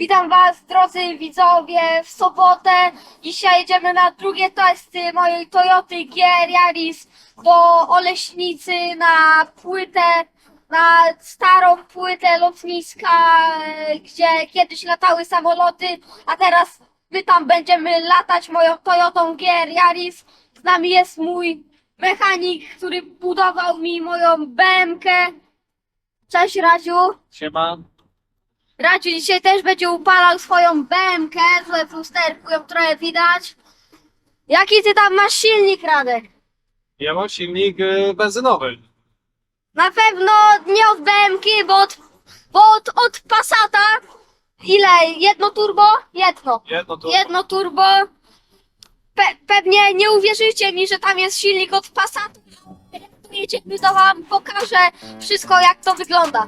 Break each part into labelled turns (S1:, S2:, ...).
S1: Witam Was, drodzy widzowie, w sobotę. Dzisiaj jedziemy na drugie testy mojej Toyoty GR Yaris do Oleśnicy na płytę, na starą płytę lotniska, e, gdzie kiedyś latały samoloty, a teraz my tam będziemy latać moją Toyotą GR Yaris. Z nami jest mój mechanik, który budował mi moją BMK. Cześć Raziu.
S2: Siema.
S1: Radziu dzisiaj też będzie upalał swoją BMK, tutaj w lusterku ją trochę widać. Jaki ty tam masz silnik, Radek?
S2: Ja mam silnik y, benzynowy.
S1: Na pewno nie od BMK, bo od, bo od, od Passata. Ile? Jedno turbo? Jedno.
S2: Jedno to.
S1: Jedno turbo. Pe, pewnie nie uwierzycie mi, że tam jest silnik od Passata. Jedziemy, to wam pokażę wszystko, jak to wygląda.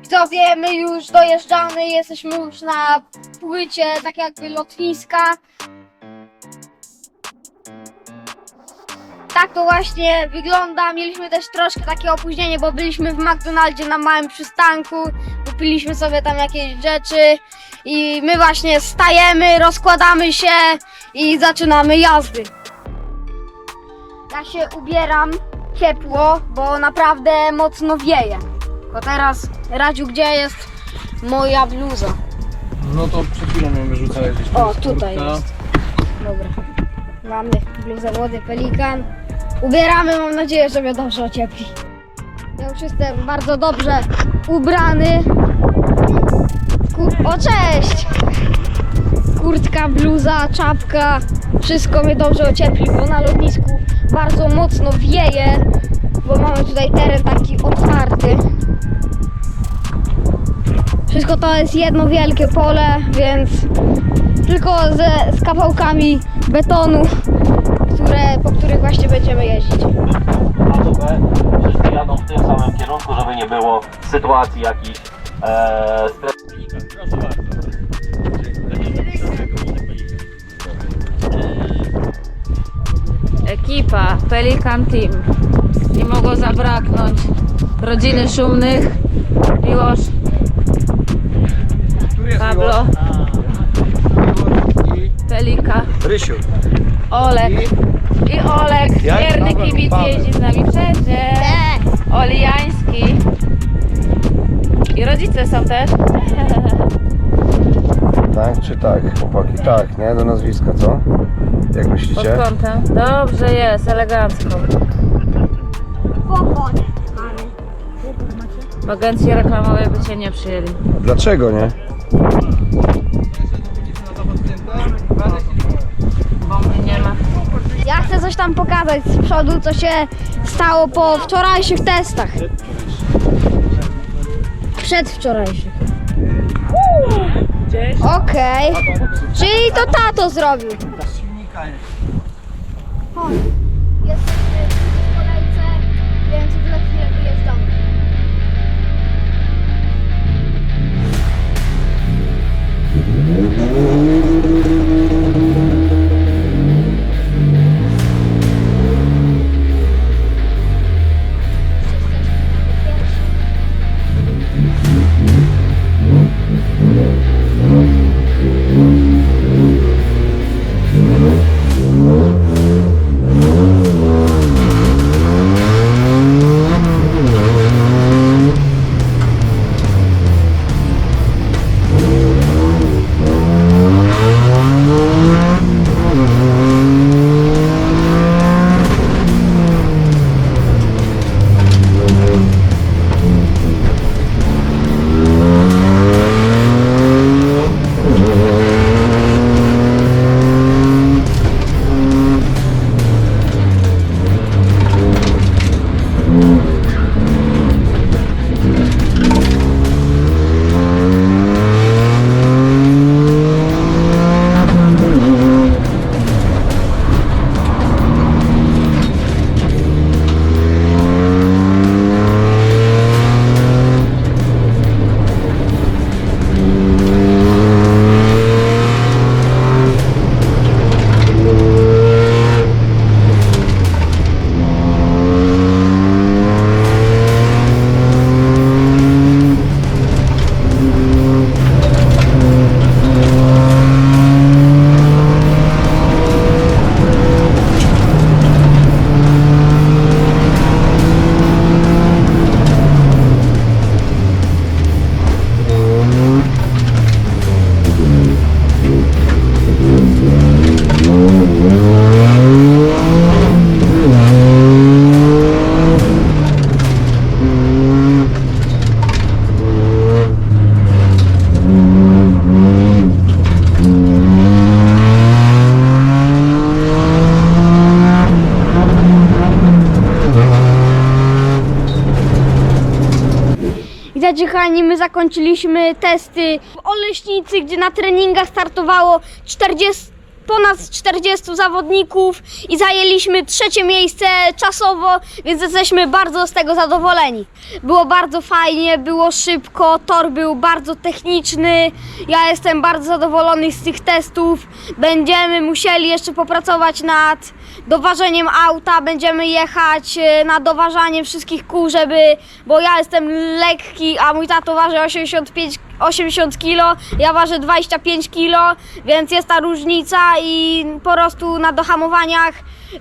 S1: Widzowie, my już dojeżdżamy, jesteśmy już na płycie, tak jakby lotniska. Tak to właśnie wygląda. Mieliśmy też troszkę takie opóźnienie, bo byliśmy w McDonaldzie na małym przystanku. Kupiliśmy sobie tam jakieś rzeczy i my właśnie stajemy, rozkładamy się i zaczynamy jazdy. Ja się ubieram ciepło, bo naprawdę mocno wieje. Bo teraz, Radziu, gdzie jest moja bluza?
S2: No to przed chwilą ją wyrzucałeś gdzieś.
S1: O,
S2: z
S1: tutaj
S2: kurtka.
S1: jest. Dobra. Mamy bluzę Młody Pelikan. Ubieramy, mam nadzieję, że mnie dobrze ociepli. Ja już jestem bardzo dobrze ubrany. Kur... O, cześć! Kurtka, bluza, czapka. Wszystko mnie dobrze ociepli, bo na lotnisku bardzo mocno wieje, bo mamy tutaj teren taki otwarty. Wszystko to jest jedno wielkie pole, więc tylko ze, z kawałkami betonu, które, po których właśnie będziemy jeździć.
S3: Wszyscy jadą w tym samym kierunku, żeby nie było sytuacji jakichś e,
S4: Ekipa Pelikan Team. Nie mogło zabraknąć rodziny szumnych. Miłosz, Pablo, Pelika,
S2: i Rysiu.
S4: Olek i Olek,
S2: Ja i
S4: wierny
S2: Paweł,
S4: kibic
S2: Paweł.
S4: jeździ z nami wszędzie. Olijański. I rodzice są też.
S5: Tak czy tak, chłopaki? Tak, nie? Do nazwiska, co? Jak
S4: Pod
S5: myślicie?
S4: kątem. Dobrze jest, elegancko.
S1: Pochodę.
S4: W agencji reklamowej by cię nie przyjęli.
S5: Dlaczego nie?
S4: Bo mnie nie ma.
S1: Ja chcę coś tam pokazać z przodu, co się stało po wczorajszych testach. Przedwczorajszych. Okej. Czyli to tato zrobił fajnie. Chodź. Jesteśmy w kolejce, więc za chwilę wyjeżdżamy. Mm-hmm. Kochani, my zakończyliśmy testy w Oleśnicy, gdzie na treningach startowało 40, ponad 40 zawodników i zajęliśmy trzecie miejsce czasowo, więc jesteśmy bardzo z tego zadowoleni. Było bardzo fajnie, było szybko, tor był bardzo techniczny. Ja jestem bardzo zadowolony z tych testów. Będziemy musieli jeszcze popracować nad doważeniem auta, będziemy jechać e, na doważanie wszystkich kół, żeby, bo ja jestem lekki, a mój tato waży 85 80 kg, ja ważę 25 kg, więc jest ta różnica i po prostu na dohamowaniach yy,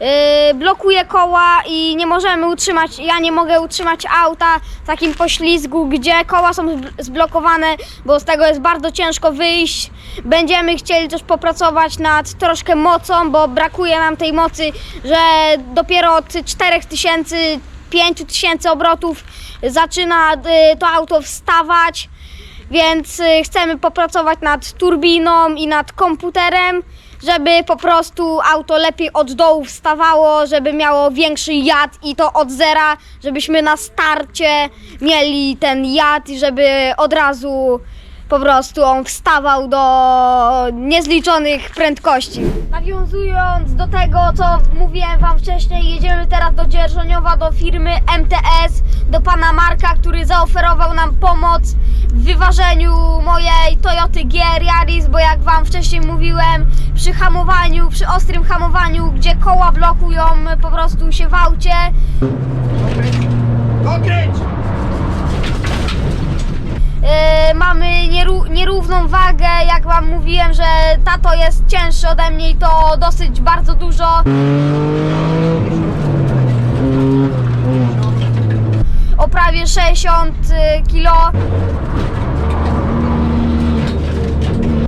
S1: blokuje koła i nie możemy utrzymać, ja nie mogę utrzymać auta w takim poślizgu, gdzie koła są zb- zblokowane, bo z tego jest bardzo ciężko wyjść. Będziemy chcieli też popracować nad troszkę mocą, bo brakuje nam tej mocy, że dopiero od 4000 5000 obrotów zaczyna y, to auto wstawać, więc y, chcemy popracować nad turbiną i nad komputerem, żeby po prostu auto lepiej od dołu wstawało, żeby miało większy jad i to od zera, żebyśmy na starcie mieli ten jad i żeby od razu po prostu on wstawał do niezliczonych prędkości. Nawiązując do tego, co mówiłem Wam wcześniej, jedziemy teraz do Dzierżoniowa, do firmy MTS, do pana Marka, który zaoferował nam pomoc w wyważeniu mojej Toyoty GR Yaris, bo jak Wam wcześniej mówiłem, przy hamowaniu, przy ostrym hamowaniu, gdzie koła blokują po prostu się w aucie, Yy, mamy nieró- nierówną wagę, jak wam mówiłem, że tato jest cięższy ode mnie i to dosyć bardzo dużo. O prawie 60 kilo.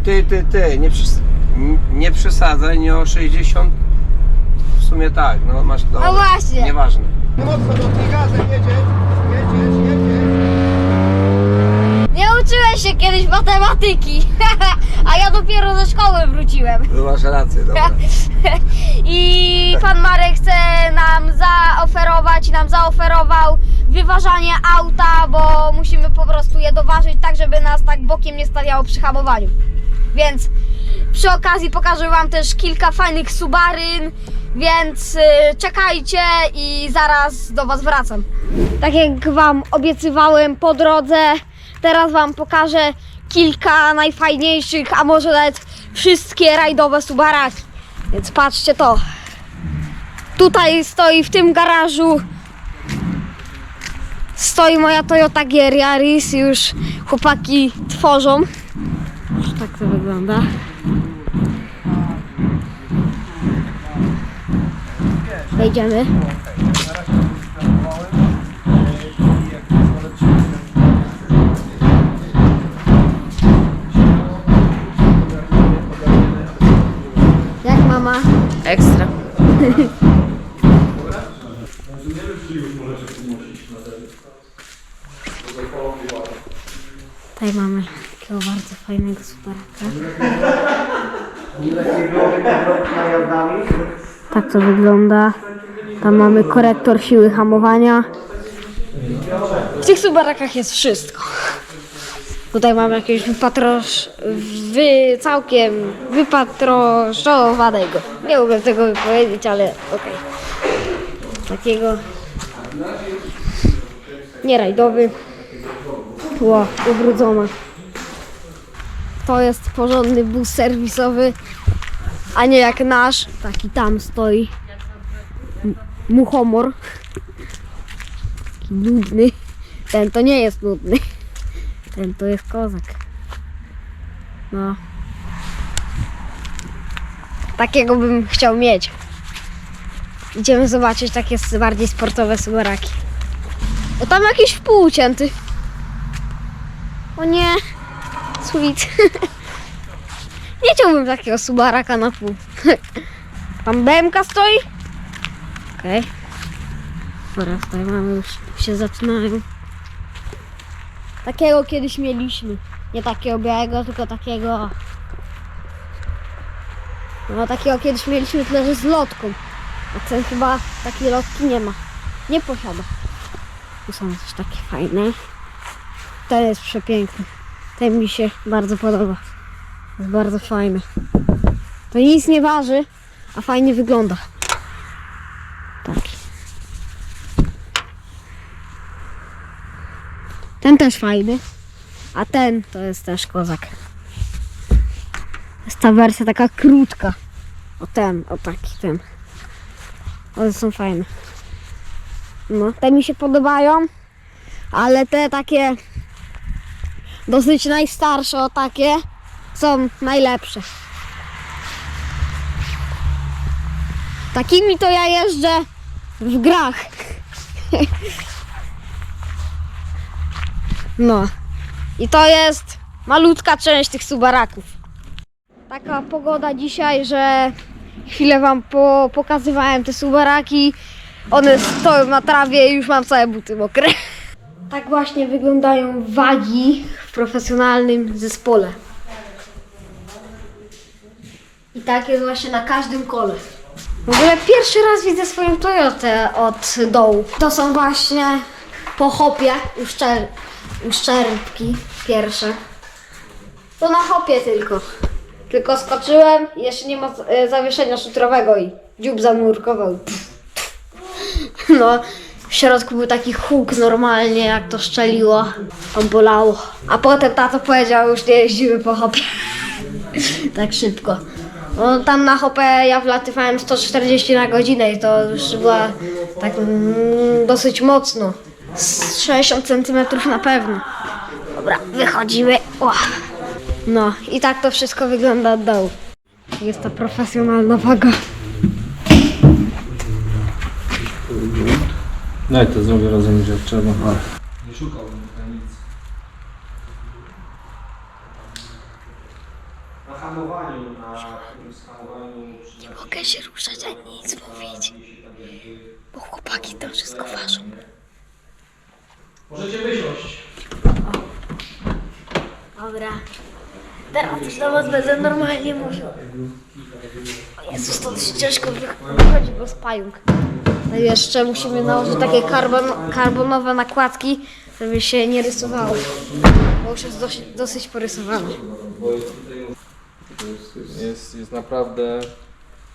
S5: Ty, ty, ty, nie, przys- nie przesadzaj, nie o 60. W sumie tak, no masz to.
S1: No właśnie.
S5: Nieważne.
S1: Nie uczyłeś się kiedyś matematyki, a ja dopiero ze szkoły wróciłem.
S5: No masz rację, dobra.
S1: I pan Marek chce nam zaoferować i nam zaoferował wyważanie auta, bo musimy po prostu je doważyć tak, żeby nas tak bokiem nie stawiało przy hamowaniu. Więc przy okazji pokażę wam też kilka fajnych subaryn, więc y, czekajcie i zaraz do was wracam. Tak jak wam obiecywałem po drodze, teraz wam pokażę kilka najfajniejszych, a może nawet wszystkie rajdowe subaraki. Więc patrzcie to. Tutaj stoi w tym garażu stoi moja Toyota GR Yaris. Już chłopaki tworzą. Tak to wygląda. Wejdziemy. Jak mama?
S4: Ekstra.
S1: Tutaj mamy takiego bardzo fajnego superaka. Tak to wygląda. Tam mamy korektor siły hamowania. W tych subarakach jest wszystko. Tutaj mamy jakiegoś wypatrosz... Wy... całkiem wypatroszowanego. Nie umiem tego powiedzieć, ale okej. Takiego... Nierajdowy. Ło, ubrudzona. To jest porządny bus serwisowy, a nie jak nasz. Taki tam stoi. M- Muchomor. Taki nudny. Ten to nie jest nudny. Ten to jest kozak. No. Takiego bym chciał mieć. Idziemy zobaczyć takie bardziej sportowe subaraki. O tam jakiś wpół ucięty. O nie, sweet. nie chciałbym takiego subaraka na pół. Tam BMK stoi? Okej. Dobra, tutaj mamy już się zaczynają. Takiego kiedyś mieliśmy. Nie takiego białego, tylko takiego. No takiego kiedyś mieliśmy tyle, że z lotką. A ten chyba takiej lotki nie ma. Nie posiada. Tu są też takie fajne. Ten jest przepiękny. Ten mi się bardzo podoba. Jest bardzo fajny. To nic nie waży, a fajnie wygląda. Taki. Ten też fajny. A ten to jest też kozak. Jest ta wersja taka krótka. O ten, o taki ten. One są fajne. No, te mi się podobają, ale te takie dosyć najstarsze, o takie są najlepsze. Takimi to ja jeżdżę w grach. No. I to jest malutka część tych subaraków. Taka pogoda dzisiaj, że chwilę wam po, pokazywałem te subaraki. One stoją na trawie i już mam całe buty mokre. Tak właśnie wyglądają wagi w profesjonalnym zespole. I tak jest właśnie na każdym kole. W ogóle pierwszy raz widzę swoją Toyotę od dołu. To są właśnie po hopie uszczer, uszczerbki pierwsze. To na hopie tylko. Tylko skoczyłem i jeszcze nie ma e, zawieszenia szutrowego i dziób zanurkował. No, w środku był taki huk normalnie, jak to szczeliło. To bolało. A potem tato powiedział, już nie jeździmy po hopie. tak szybko. No, tam na hopę ja wlatywałem 140 na godzinę i to już była tak mm, dosyć mocno. Z 60 cm na pewno. Dobra, wychodzimy. O. No i tak to wszystko wygląda od dołu. Jest to profesjonalna waga.
S6: No i to zrobię razem, że trzeba. Nie szukał nic. Na hamowaniu, na tym hamowaniu
S1: Nie mogę się ruszać ani nic mówić, bo chłopaki to wszystko ważą.
S6: Możecie wysiąść.
S1: Dobra. Teraz już do was będę normalnie mówił. O Jezus, to dość ciężko wych- wychodzi, bo spająk. Jeszcze musimy nałożyć takie karbon, karbonowe nakładki, żeby się nie rysowało. Bo już jest dosyć, dosyć porysowane.
S6: Jest, jest naprawdę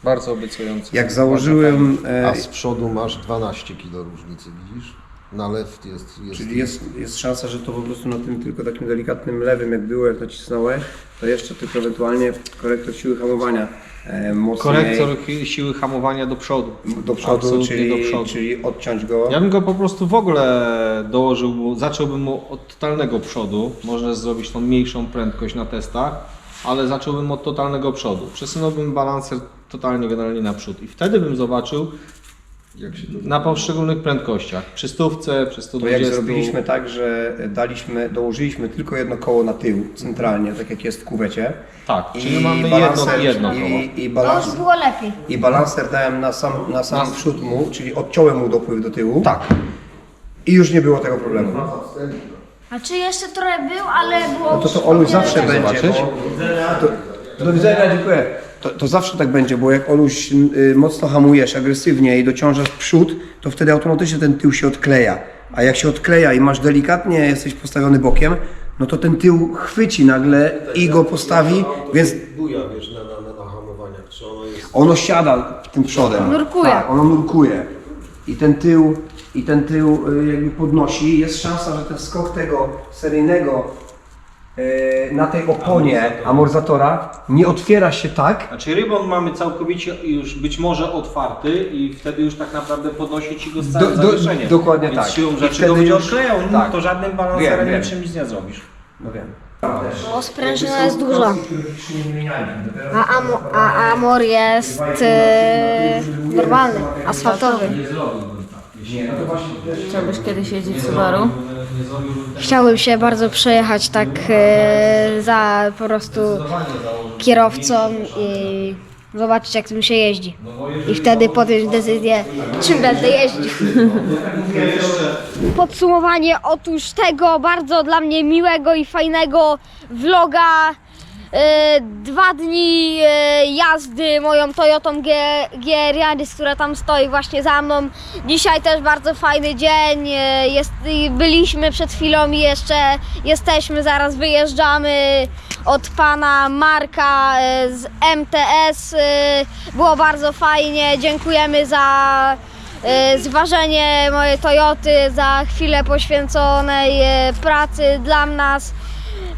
S6: bardzo obiecujący.
S5: Jak założyłem, e,
S7: A z przodu masz 12 kg różnicy, widzisz? Na lew jest... jest
S5: czyli jest, jest szansa, że to po prostu na tym tylko takim delikatnym lewym, jak było, jak nacisnąłeś, to jeszcze tylko ewentualnie korektor siły hamowania e, mocniej
S8: Korektor chi- siły hamowania do przodu.
S5: do przodu,
S8: Absolutnie
S5: czyli,
S8: do przodu.
S5: czyli odciąć go.
S8: Ja bym go po prostu w ogóle dołożył, bo zacząłbym mu od totalnego przodu. Można zrobić tą mniejszą prędkość na testach, ale zacząłbym od totalnego przodu. Przesunąłbym balancer totalnie generalnie naprzód i wtedy bym zobaczył na poszczególnych prędkościach. Przy stówce, przy
S5: To
S8: 120.
S5: jak zrobiliśmy tak, że daliśmy, dołożyliśmy tylko jedno koło na tył, centralnie, tak jak jest w kuwecie.
S8: Tak, czyli mamy jedno,
S5: balanser-
S8: jedno koło.
S5: I, i,
S1: To już
S5: balans,
S1: było lepiej.
S5: I balanser dałem na sam, na sam przód mu, czyli odciąłem mu dopływ do tyłu.
S8: Tak.
S5: I już nie było tego problemu.
S1: A czy jeszcze trochę był, ale było...
S5: No to to Oluś zawsze będzie, bo... To, do widzenia, dziękuję. To, to zawsze tak będzie, bo jak Oluś y, mocno hamujesz agresywnie i dociążasz przód, to wtedy automatycznie ten tył się odkleja. A jak się odkleja i masz delikatnie, jesteś postawiony bokiem, no to ten tył chwyci nagle i go postawi, więc
S7: buja, wiesz, na, na, na, na hamowaniach, czy ono jest...
S5: ono siada tym przodem.
S1: Nurkuje.
S5: Tak, ono nurkuje. I ten tył, i ten tył y, jakby podnosi. Jest szansa, że ten skok tego seryjnego y, na tej oponie amortyzatora nie otwiera się tak,
S8: Znaczy rybon mamy całkowicie już być może otwarty i wtedy już tak naprawdę podnosi ci go z
S5: Do-
S8: całym
S5: do-
S8: zawieszeniem.
S5: dokładnie
S8: Więc
S5: tak.
S8: siłą
S5: I
S8: rzeczy
S5: wtedy
S8: go będzie
S5: już-
S8: odklejał, no
S5: tak.
S8: to żadnym
S5: Wiem,
S8: balancerem
S5: wiem.
S8: niczym nic nie zrobisz.
S5: no wiem.
S1: Bo sprężyna jest duża. A, amo, a Amor jest e, normalny, asfaltowy.
S4: Chciałbyś kiedyś jeździć Subaru?
S1: Chciałbym się bardzo przejechać tak e, za po prostu kierowcą i zobaczyć jak tym się jeździ. I wtedy podjąć decyzję, czym będę jeździł. Podsumowanie otóż tego bardzo dla mnie miłego i fajnego vloga dwa dni e, jazdy moją Toyotą GR Yaris, która tam stoi właśnie za mną. Dzisiaj też bardzo fajny dzień. e, Jest, byliśmy przed chwilą i jeszcze jesteśmy, zaraz wyjeżdżamy od pana Marka e, z MTS. e, Było bardzo fajnie. Dziękujemy za e, zważenie mojej Toyoty, za chwilę poświęconej e, pracy dla nas.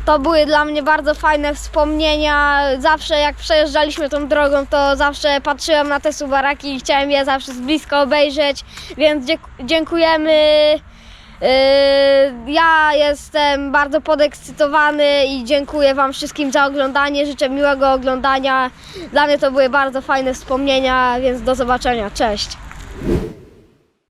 S1: To były dla mnie bardzo fajne wspomnienia. Zawsze jak przejeżdżaliśmy tą drogą, to zawsze patrzyłem na te subaraki i chciałem je zawsze z bliska obejrzeć, więc dziękujemy. Yy, Ja jestem bardzo podekscytowany i dziękuję Wam wszystkim za oglądanie. Życzę miłego oglądania. Dla mnie to były bardzo fajne wspomnienia, więc do zobaczenia. Cześć.